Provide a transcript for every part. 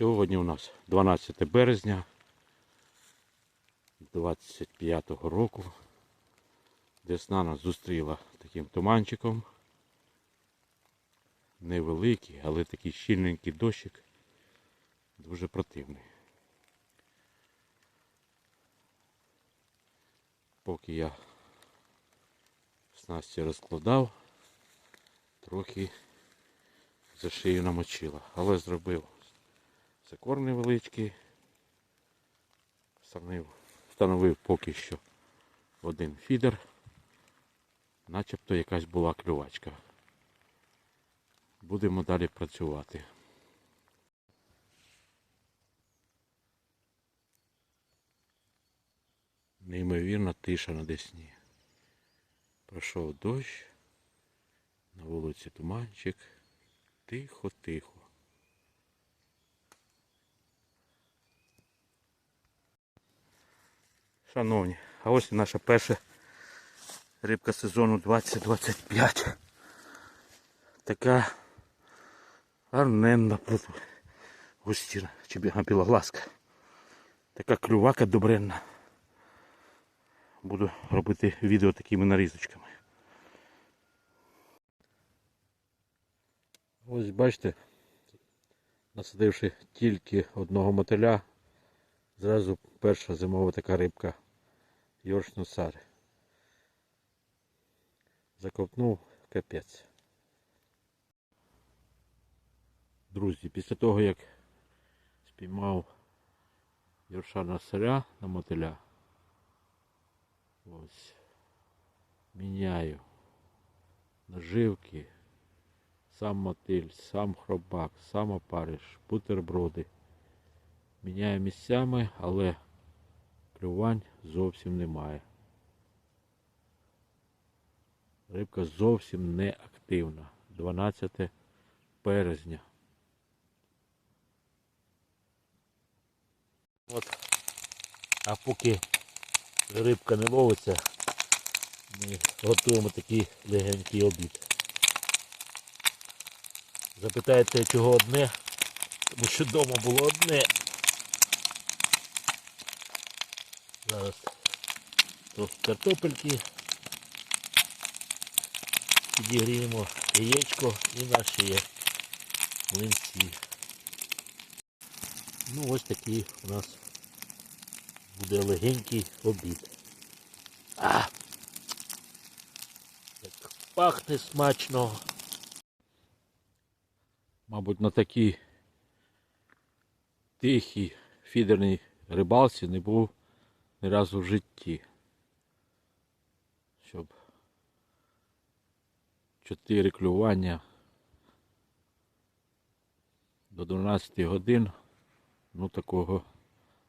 Сьогодні у нас 12 березня 25-го року. Весна нас зустріла таким туманчиком. Невеликий, але такий щільненький дощик. Дуже противний. Поки я снасті розкладав, трохи за шию намочила. Але зробив закор невеличкий. Встановив, встановив поки що один фідер. Начебто якась була клювачка. Будемо далі працювати. Неймовірна тиша на Десні. Пройшов дощ, на вулиці туманчик. Тихо-тихо. Шановні, а ось наша перша рибка сезону 2025. Така гарненна густіна, чи білоглазка. Така клювака добренна. Буду робити відео такими нарізочками. Ось бачите, насадивши тільки одного мотиля, зразу перша зимова така рибка Йоршнусар. Закопнув капець. Друзі, після того як спіймав Йоршана саря на мотиля, ось міняю наживки, сам мотиль, сам хробак, сам опариш, бутерброди. Міняю місцями, але клювань зовсім немає. Рибка зовсім не активна. 12 березня. От. А поки рибка не ловиться, ми готуємо такий легенький обід. Запитаєте, чого одне? Тому що вдома було одне. Зараз трохи картопельки. Підігріємо яєчко і наші є млинці. Ну ось такий у нас буде легенький обід. А! Як пахне смачно. Мабуть, на такій тихій фідерній рибалці не був ні разу в житті. Щоб чотири клювання до 12 годин, ну такого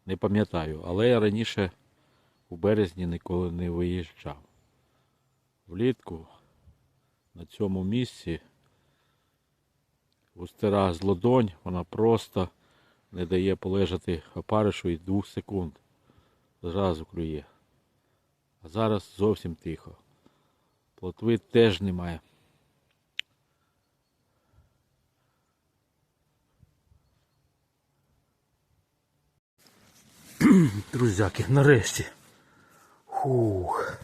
не пам'ятаю. Але я раніше у березні ніколи не виїжджав. Влітку на цьому місці густера з ладонь, вона просто не дає полежати опаришу і двох секунд. Зразу клює. А зараз зовсім тихо. Плотви теж немає. Друзяки, нарешті. Хух.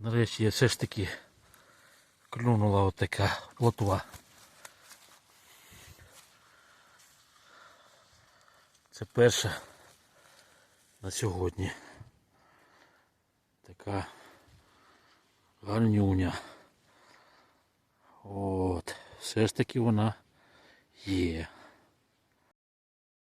Нарешті я все ж таки клюнула отака плотва. Це перша на сьогодні. Така гарнюня. От, все ж таки вона є.